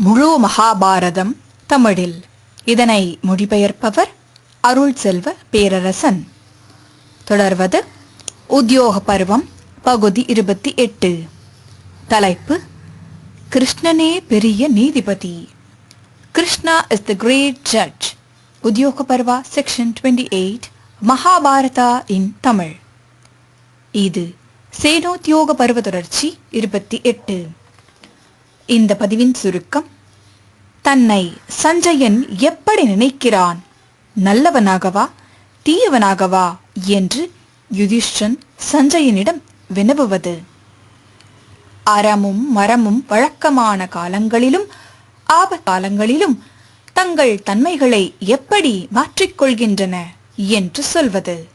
முழு மகாபாரதம் தமிழில். இதனை மொழிபெயர்ப்பவர் அருள் செல்வ பேரரசன். தொடர்வது உத்தியோக பருவம் பகுதி இருபத்தி எட்டு. தலைப்பு கிருஷ்ணனே பெரிய நீதிபதி. Krishna is the great judge Udyoga Parva section twenty eight Mahabharata in Tamil. இது சேனோத்தியோக பருவ தொடர்ச்சி இருபத்தி எட்டு. இந்த பதிவின் சுருக்கம் தன்னை சஞ்சயன் எப்படி நினைக்கிறான்? நல்லவனாகவா தீயவனாகவா என்று யுதிஷ்டன் சஞ்சயனிடம் வினவுவது. அறமும் மரமும் வழக்கமான காலங்களிலும் ஆபத்தாலங்களிலும் தங்கள் தன்மைகளை எப்படி மாற்றிக்கொள்கின்றன என்று சொல்வது.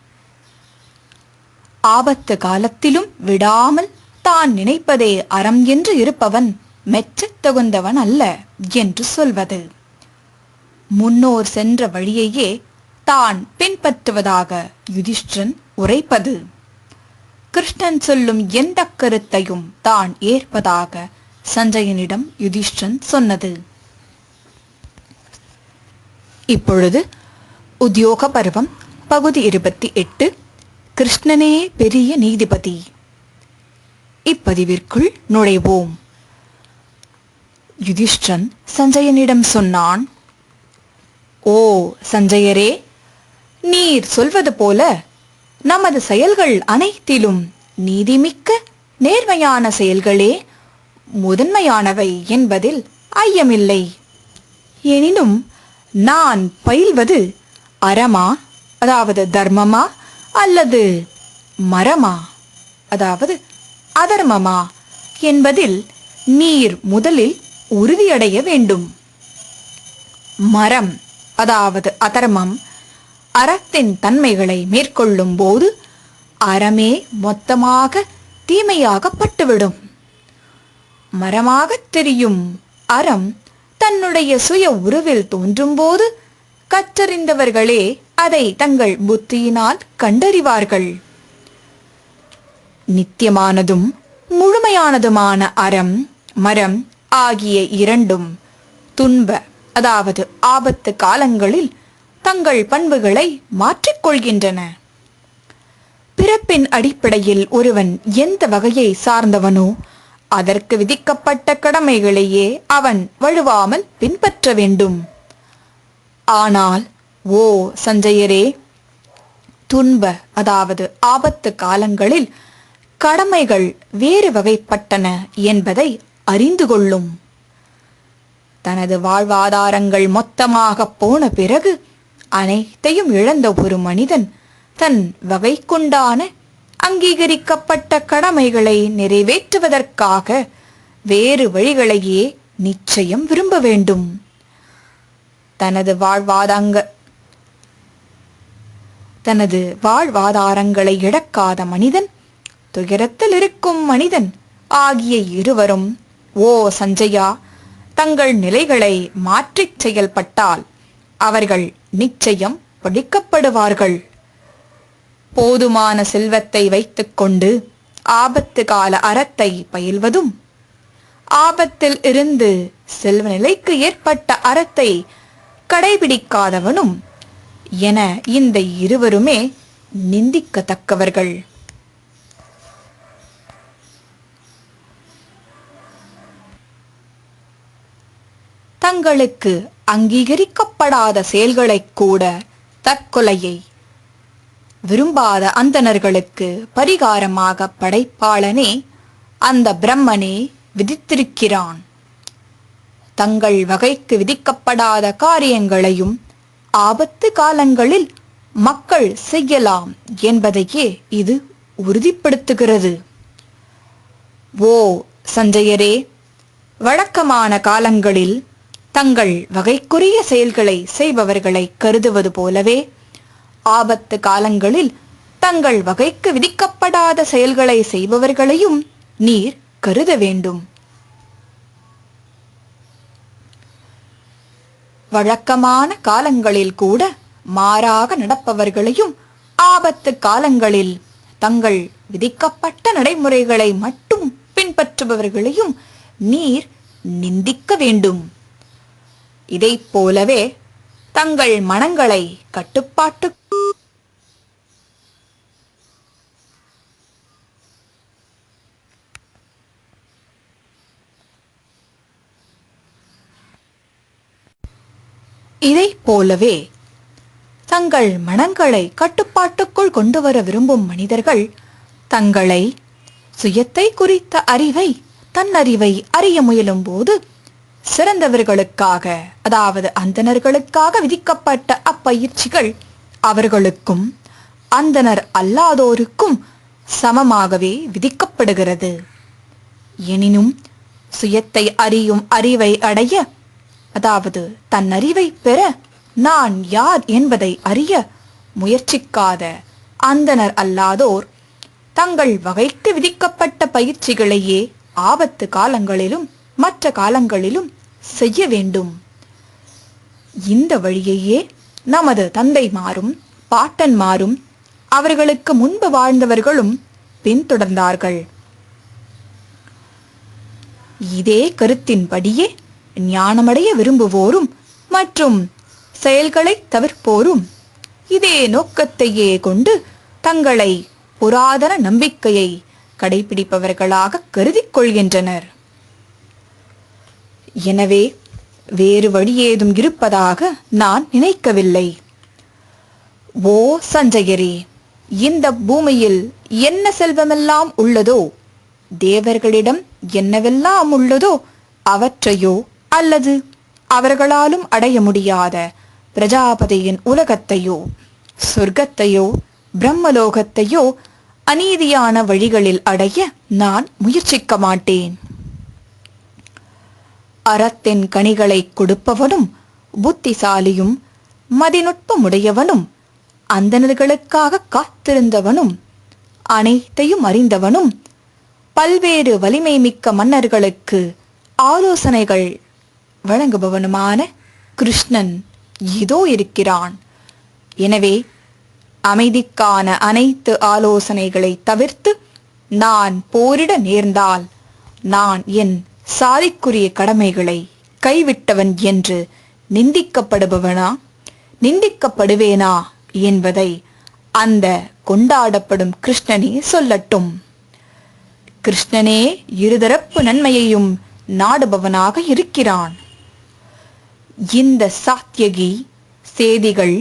ஆபத்து காலத்திலும் விடாமல் தான் நினைப்பதே அறம் என்று இருப்பவன் மெச்சத் தகுந்தவன் அல்ல என்று சொல்வது. முன்னோர் சென்ற வழியையே தான் பின்பற்றுவதாக யுதிஷ்டன் உரைப்பது. கிருஷ்ணன் சொல்லும் எந்த கருத்தையும் தான் ஏற்பதாக சஞ்சயனிடம் யுதிஷ்டன் சொன்னது. இப்பொழுது உத்தியோக பருவம் பகுதி இருபத்தி எட்டு. கிருஷ்ணனே பெரிய நீதிபதி. இப்பதிவிற்குள் நுழைவோம். யுதிஷ்டன் சஞ்சயனிடம் சொன்னான் ஓ சஞ்சயரே நீர் சொல்வது போல நமது செயல்கள் அனைத்திலும் நீதிமிக்க நேர்மையான செயல்களே முதன்மையானவை என்பதில் ஐயமில்லை. எனினும் நான் பயில்வது அறமா அதாவது தர்மமா அல்லது மரமா அதாவது அதர்மமா என்பதில் நீர் முதலில் உறுதியடைய வேண்டும். மரம் அதாவது அதர்மம் அறத்தின் தன்மைகளை மேற்கொள்ளும் போது அறமே மொத்தமாக தீமையாகப்பட்டுவிடும். மரமாகத் தெரியும் அறம் தன்னுடைய சுய உருவில் தோன்றும்போது கற்றறிந்தவர்களே அதை தங்கள் புத்தியினால் கண்டறிவார்கள். நித்தியமானதும் முழுமையானதுமான அறம் மரம் ஆகிய இரண்டும் துன்ப அதாவது ஆபத்து காலங்களில் தங்கள் பண்புகளை மாற்றிக்கொள்கின்றன. பிறப்பின் அடிப்படையில் ஒருவன் எந்த வகையை சார்ந்தவனோ அதற்கு விதிக்கப்பட்ட கடமைகளையே அவன் வழுவாமல் பின்பற்ற வேண்டும். ஆனால் ஓ சஞ்சயரே துன்ப அதாவது ஆபத்து காலங்களில் கடமைகள் வேறு வகைப்பட்டன என்பதை அறிந்து கொள்ளும். தனது வாழ்வாதாரங்கள் மொத்தமாக போன பிறகு அனைத்தையும் இழந்த ஒரு மனிதன் தன் வகைக்குண்டான அங்கீகரிக்கப்பட்ட கடமைகளை நிறைவேற்றுவதற்காக வேறு வழிகளையே நிச்சயம் விரும்ப வேண்டும். தனது வாழ்வாதாங்க தனது வாழ்வாதாரங்களை இழக்காத மனிதன் துயரத்தில் இருக்கும் மனிதன் ஆகிய இருவரும் ஓ சஞ்சயா தங்கள் நிலைகளை மாற்றிச் செயல்பட்டால் அவர்கள் நிச்சயம் படிக்கப்படுவார்கள் போதுமான செல்வத்தை வைத்துக்கொண்டு ஆபத்து கால அறத்தை பயில்வதும் ஆபத்தில் இருந்து செல்வ நிலைக்கு ஏற்பட்ட அறத்தை கடைபிடிக்காதவனும் என இந்த இருவருமே நிந்திக்கத்தக்கவர்கள். தங்களுக்கு அங்கீகரிக்கப்படாத செயல்களை கூட தற்கொலையை விரும்பாத அந்தணர்களுக்கு பரிகாரமாக படைப்பாளனே அந்த பிரம்மனே விதித்திருக்கிறான். தங்கள் வகைக்கு விதிக்கப்படாத காரியங்களையும் ஆபத்து காலங்களில் மக்கள் செய்யலாம் என்பதையே இது உறுதிப்படுத்துகிறது. ஓ சஞ்சயரே வழக்கமான காலங்களில் தங்கள் வகைக்குரிய செயல்களை செய்பவர்களை கருதுவது போலவே ஆபத்து காலங்களில் தங்கள் வகைக்கு விதிக்கப்படாத செயல்களை செய்பவர்களையும் நீர் கருத வேண்டும். வழக்கமான காலங்களில் கூட மாறாக நடப்பவர்களையும் ஆபத்து காலங்களில் தங்கள் விதிக்கப்பட்ட நடைமுறைகளை மட்டும் பின்பற்றுபவர்களையும் நீர் நிந்திக்க வேண்டும். இதைப் போலவே தங்கள் மனங்களை கட்டுப்பாட்டு இதைப் போலவே தங்கள் மனங்களை கட்டுப்பாட்டுக்குள் கொண்டு வர விரும்பும் மனிதர்கள் தங்களை சுயத்தை குறித்த அறிவை தன்னறிவை அறிய முயலும் போது சிறந்தவர்களுக்காக அதாவது அந்தணர்களுக்காக விதிக்கப்பட்ட அப்பயிற்சிகள் அவர்களுக்கும் அந்தனர் அல்லாதோருக்கும் சமமாகவே விதிக்கப்படுகிறது. எனினும் சுயத்தை அறியும் அறிவை அடைய அதாவது தன்னறிவை பெற நான் யார் என்பதை அறிய முயற்சிக்காத அந்தனர் அல்லாதோர் தங்கள் வகைக்கு விதிக்கப்பட்ட பயிற்சிகளையே ஆபத்து காலங்களிலும் மற்ற காலங்களிலும் செய்ய வேண்டும். இந்த வழியையே நமது தந்தைமாரும் பாட்டன்மாரும் அவர்களுக்கு முன்பு வாழ்ந்தவர்களும் பின்தொடர்ந்தார்கள். இதே கருத்தின்படியே ஞானமடைய விரும்புவோரும் மற்றும் செயல்களை தவிர்ப்போரும் இதே நோக்கத்தையே கொண்டு தங்களை புராதன நம்பிக்கையை கடைபிடிப்பவர்களாக கருதிக் கொள்கின்றனர். எனவே வேறு வழி ஏதும் இருப்பதாக நான் நினைக்கவில்லை. ஓ சஞ்சயரே இந்த பூமியில் என்ன செல்வமெல்லாம் உள்ளதோ தேவர்களிடம் என்னவெல்லாம் உள்ளதோ அவற்றையோ அல்லது அவர்களாலும் அடைய முடியாத பிரஜாபதியின் உலகத்தையோ சொர்க்கத்தையோ பிரம்மலோகத்தையோ அநீதியான வழிகளில் அடைய நான் முயற்சிக்க மாட்டேன். அறத்தின் கனிகளைக் கொடுப்பவனும் புத்திசாலியும் மதிநுட்பமுடையவனும் அந்தணர்களுக்காக காத்திருந்தவனும் அனைத்தையும் அறிந்தவனும் பல்வேறு வலிமை மிக்க மன்னர்களுக்கு ஆலோசனைகள் வழங்குபவனுமான கிருஷ்ணன் இதோ இருக்கிறான். எனவே அமைதிக்கான அனைத்து ஆலோசனைகளை தவிர்த்து நான் போரிட நேர்ந்தால் நான் என் சாதிக்குரிய கடமைகளை கைவிட்டவன் என்று நிந்திக்கப்படுபவனா? நிந்திக்கப்படுவேனா என்பதை அந்த கொண்டாடப்படும் கிருஷ்ணனே சொல்லட்டும். கிருஷ்ணனே இருதரப்பு நன்மையையும் நாடுபவனாக இருக்கிறான். இந்த சாத்தியகி சேதிகள்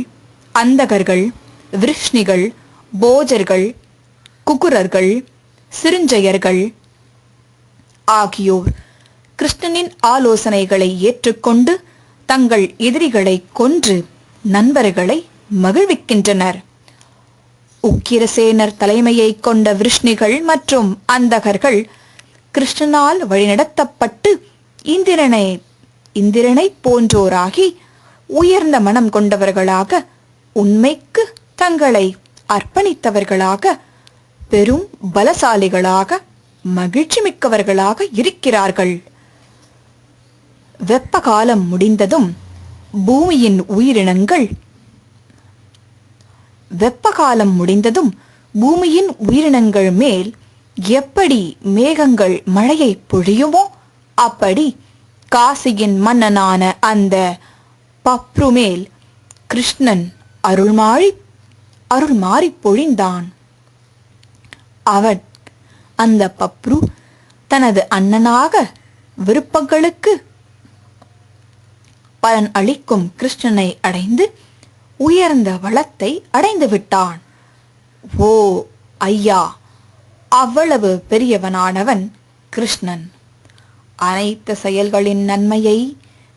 அந்தகர்கள் விருஷ்ணிகள் போஜர்கள் குகுரர்கள் சிருஞ்சயர்கள் ஆகியோர் கிருஷ்ணனின் ஆலோசனைகளை ஏற்றுக்கொண்டு தங்கள் எதிரிகளை கொன்று நண்பர்களை மகிழ்விக்கின்றனர். உக்கிரசேனர் தலைமையை கொண்ட விருஷ்ணிகள் மற்றும் அந்தகர்கள் கிருஷ்ணனால் வழிநடத்தப்பட்டு இந்திரனை இந்திரனை போன்றோராகி உயர்ந்த மனம் கொண்டவர்களாக உண்மைக்கு தங்களை அர்ப்பணித்தவர்களாக பெரும் பலசாலிகளாக மகிழ்ச்சி மிக்கவர்களாக இருக்கிறார்கள். வெப்ப காலம் முடிந்ததும் பூமியின் உயிரினங்கள் வெப்ப காலம் முடிந்ததும் பூமியின் உயிரினங்கள் மேல் எப்படி மேகங்கள் மழையை பொழியுமோ அப்படி காசியின் மன்னனான அந்த பப்ரு மேல் கிருஷ்ணன் அருள்மாறி அருள்மாறி பொழிந்தான். அவன் அந்த பப்ரு தனது அண்ணனாக விருப்பங்களுக்கு பலன் அளிக்கும் கிருஷ்ணனை அடைந்து உயர்ந்த வளத்தை அடைந்து விட்டான். ஓ ஐயா அவ்வளவு பெரியவனானவன் கிருஷ்ணன். அனைத்து செயல்களின் நன்மையை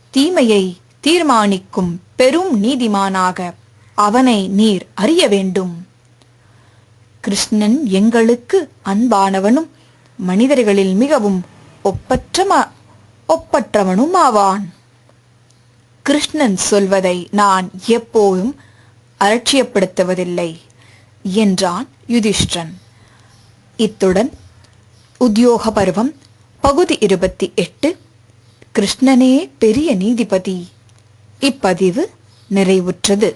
தீமையை தீர்மானிக்கும் பெரும் நீதிமானாக அவனை நீர் அறிய வேண்டும். கிருஷ்ணன் எங்களுக்கு அன்பானவனும் மனிதர்களில் மிகவும் ஒப்பற்ற ஒப்பற்றவனும் ஆவான் கிருஷ்ணன் சொல்வதை நான் எப்போதும் அலட்சியப்படுத்துவதில்லை என்றான் யுதிஷ்டன் இத்துடன் உத்தியோக பருவம் பகுதி இருபத்தி எட்டு. கிருஷ்ணனே பெரிய நீதிபதி. இப்பதிவு நிறைவுற்றது.